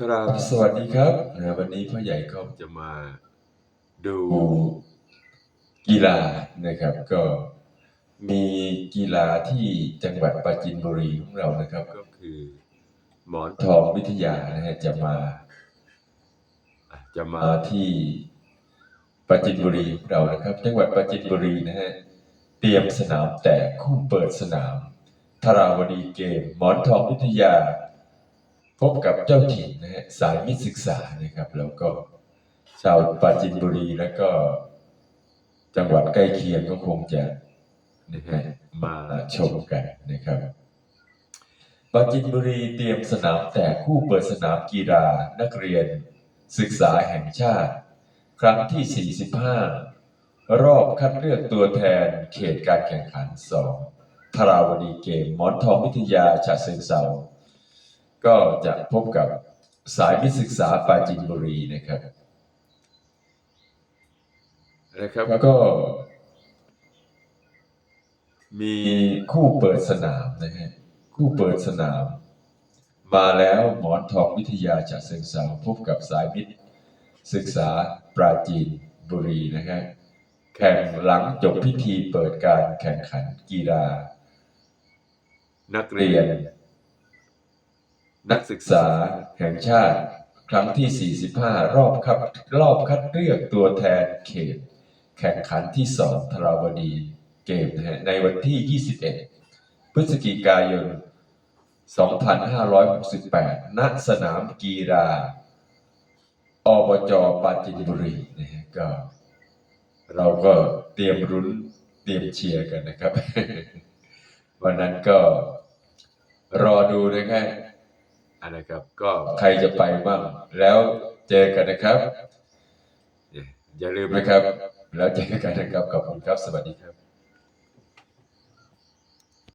ครับสวัสดีครับนะวันนี้พ่อใหญ่ก็จะมาดูกีฬานะครับ ก็มีกีฬาที่จังหวัดปราจีนบุรีของเรานะครับ ก็คือ หมอนทองวิทยานะฮะจะมาอะจะมาที่ปราจีนบุรีของเรานะครับ จังหวัดปราจีนบุรีนะฮะเตรียมสนามแตกคู่เปิดสนามธาราวดีเกมหมอนทองวิทยา พบกับเจ้าถิ่นนะฮะสายมิตรศึกษานะครับ แล้วก็ชาวปราจีนบุรีแล้วก็จังหวัดใกล้เคียงก็คงจะนะฮะมาชมกันนะครับปราจีนบุรีเตรียมสนามแตกคู่เปิดสนามกีฬานักเรียนศึกษาแห่งชาติ ครั้งที่ 45 รอบคัดเลือกตัวแทนเขตการแข่งขัน2ธาราวดีเกมหมอนทองวิทยาฉะเชิงเซา ก็จะพบกับสายมิตรศึกษาปราจีนบุรีนะครับนะครับแล้วก็มีคู่เปิดสนามนะฮะคู่เปิดสนาม มาแล้วหมอนทองวิทยาจากเชิงเซาพบกับสายมิตร ศึกษาปราจีนบุรีนะฮะแข่งหลังจบพิธีเปิดการแข่งขันกีฬา นักเรียน นักศึกษาแห่งชาติ ครั้งที่ 45 รอบคัดรอบคัดเลือกตัวแทนเขต แข่งขันที่2ธราวดีเกมนะฮะในวันที่ 21 พฤศจิกายน 2568 ณ สนามกีฬาอบจปราจีนบุรีนะฮะก็ เราก็เตรียมรุ้นเตรียมเชียร์กันนะครับ วันนั้นก็รอดูนะครับ นะครับ ก็ใครจะไปบ้างแล้วเจอกันนะครับ อย่าลืมนะครับ แล้วเจอกันนะครับขอบคุณครับสวัสดีครับ